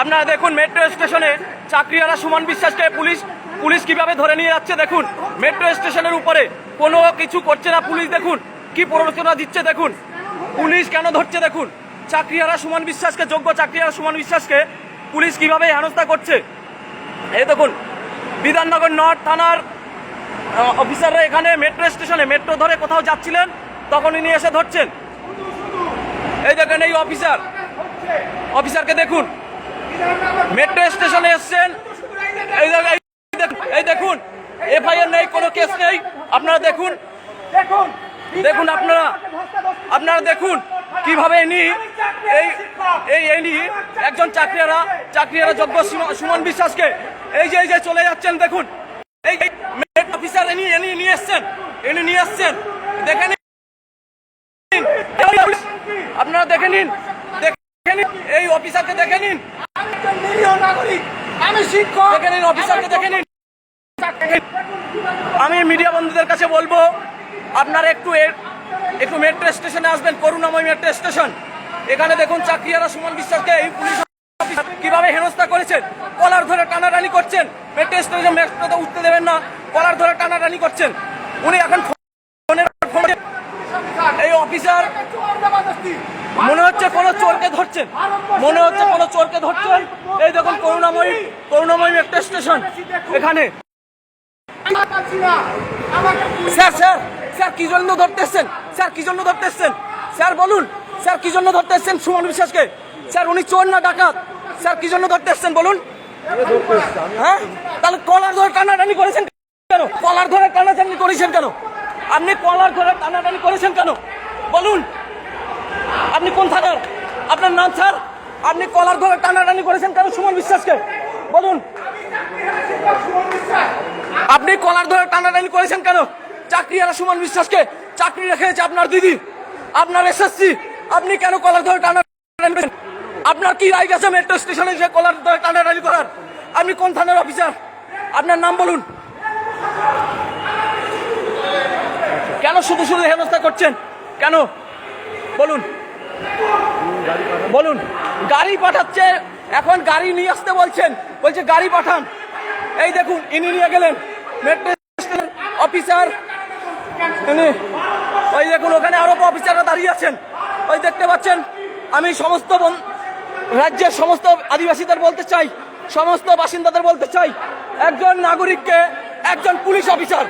আপনারা দেখুন মেট্রো স্টেশনে চাকরিয়ারা সুমন বিশ্বাসকে পুলিশ পুলিশ কীভাবে ধরে নিয়ে যাচ্ছে দেখুন। মেট্রো স্টেশনের উপরে কোনো কিছু করছে না পুলিশ, দেখুন। কি প্ররোচনা দিচ্ছে দেখুন। পুলিশ কেন ধরছে দেখুন। চাকরিয়ারা সুমন বিশ্বাসকে, যোগ্য চাকরিয়ারা সুমন বিশ্বাসকে পুলিশ কীভাবে হেনস্থা করছে? এই দেখুন, বিধাননগর নর্থ থানার অফিসাররা এখানে মেট্রো স্টেশনে মেট্রো ধরে কোথাও যাচ্ছিলেন তখন ইনি এসে ধরছেন। এই দেখেন এই অফিসার অফিসারকে দেখুন। মেট্রো স্টেশনে এসছেন। এই দেখুন, এই এফআইআর নেই কোনো কেস নেই। আপনারা দেখুন। দেখুন। দেখুন আপনারা আপনারা দেখুন কীভাবে ইনি এই এই ইনি একজন চাকরিয়ারা চাকরিয়ারা যোগ্য সুমন- বিশ্বাসকে এই যে এই যে চলে যাচ্ছেন দেখুন। এই অফিসার ইনি ইনি নিয়ে এসছেন। ইনি নিয়ে এসছেন। দেখে নিন। আপনারা দেখে নিন। দেখে নিন। এই অফিসারকে দেখে নিন। নিরীহ নাগরিক আমি শিক্ষক দেখে নিন অফিসারকে দেখে নিন। আমি মিডিয়া বন্ধুদের কাছে বলব আপনারা একটু একটু মেট্রো স্টেশনে আসবেন করুণাময় মেট্রো স্টেশন এখানে দেখুন চাকরিয়ারা সুমন বিশ্বাসকে এই পুলিশ কীভাবে হেনস্থা করেছেন? কলার ধরে টানাটানি করছেন। মেট্রো স্টেশনে মেট্রোতে উঠতে দেবেন না কলার ধরে টানাটানি করছেন। উনি এখন ফোনের ফোনে এই অফিসার মনে হচ্ছে কোনো চোরকে ধরছেন? মনে হচ্ছে কোনো চোরকে ধরছেন? এই দেখুন, করুণাময়ী করুণাময়ী একটা স্টেশন এখানে। স্যার স্যার স্যার, কি জন্য ধরতে এসছেন? স্যার, কি জন্য ধরতে এসছেন? স্যার, বলুন, স্যার, কি জন্য ধরতে এসছেন সুমন বিশ্বাসকে? স্যার, উনি চোর না ডাকাত? স্যার, কি জন্য ধরতে এসছেন, বলুন? হ্যাঁ? তাহলে কলার ধরে টানাটানি করেছেন কেন? কলার ধরে টানাটানি করেছেন কেন? আপনি কলার ধরে টানাটানি করেছেন কেন? বলুন। আপনি কোন থানার? আপনার নাম স্যার? আপনি কলার ধরে টানাটানি করেছেন কেন সুমন বিশ্বাসকে? বলুন। আপনি কলার ধরে টানাটানি করেছেন কেন? চাকরি আর সুমন বিশ্বাসকে চাকরি রেখেছে আপনার দিদি, আপনার এসএসসি। আপনি কেন কলার ধরে টানাটানি করেছেন? আপনার কি রাইট আছে মেট্রো স্টেশনে যে কলার ধরে টানাটানি করার? আপনি কোন থানার অফিসার? আপনার নাম বলুন। কেন শুধু শুধু হেনস্থা করছেন? কেন? বলুন। বলুন, গাড়ি পাঠাচ্ছে, এখন গাড়ি নিয়ে আসতে বলছেন, বলছে গাড়ি পাঠান। এই দেখুন, ইনি নিয়ে গেলেন মেট্রো স্টেশনের অফিসার ওই দেখুন, ওখানে আরও অফিসাররা দাঁড়িয়ে আছেন। ওই দেখতে পাচ্ছেন, আমি সমস্ত রাজ্যের সমস্ত আদিবাসীদের বলতে চাই, সমস্ত বাসিন্দাদের বলতে চাই, একজন নাগরিককে একজন পুলিশ অফিসার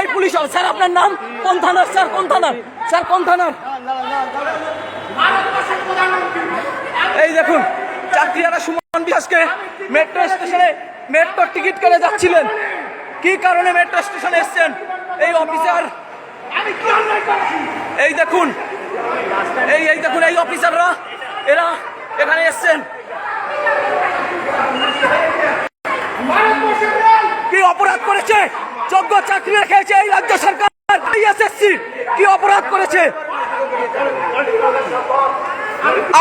এই পুলিশ স্যার আপনার নাম? কোন থানার? স্যার, কোন থানার? স্যার, কোন থানার? এই দেখুন চাকরিয়ারা সুমন বিশ্বাসকে মেট্রো স্টেশনে মেট্রো টিকিট করে যাচ্ছিলেন। কি কারণে মেট্রো স্টেশনে এসছেন? এই অফিসার এই দেখুন এই এই দেখুন এই অফিসাররা এরা এখানে এসছেন। কি অপরাধ করেছে? যোগ্য চাকরি রেখেছে এই রাজ্য সরকার কি অপরাধ করেছে?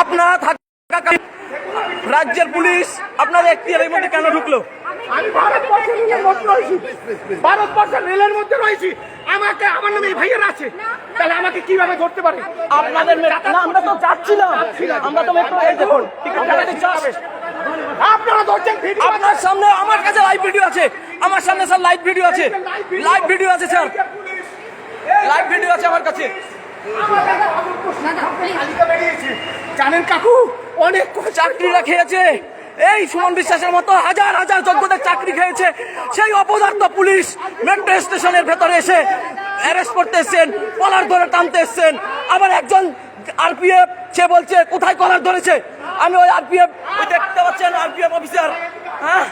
আপনারা থাকা রাজ্যের পুলিশ আপনাদের এখতিয়ারের মধ্যে কেন ঢুকলো? আমি ভারতবর্ষের রেলের মধ্যে রয়েছি। ভারতবর্ষের রেলের মধ্যে রয়েছি। আমাকে আমার নামে এই ভাইয়ের আছে। তাহলে আমাকে কীভাবে ধরতে পারে? আপনাদের না আমরা তো যাচ্ছিলাম আমরা তো মেট্রো এই দেখুন টিকিট কাটাতে আপনারা ধরছেন আপনার সামনে আমার কাছে লাইভ ভিডিও আছে। আমার সামনে স্যার লাইভ ভিডিও আছে। লাইভ ভিডিও আছে স্যার লাইভ ভিডিও আছে আমার কাছে। জানেন কাকু, অনেক চাকরিরা খেয়েছে। এই সুমন বিশ্বাসের মতো হাজার হাজার যোগ্যদের চাকরি খেয়েছে। সেই অপদার্থ পুলিশ মেট্রো স্টেশনের ভেতরে এসে অ্যারেস্ট করতে এসছেন, কলার ধরে টানতে এসছেন। আবার একজন আরপিএফ সে বলছে, কোথায় কলার ধরেছে? আমি ওই আরপিএফ দেখতে পাচ্ছেন আরপিএফ অফিসার হ্যাঁ?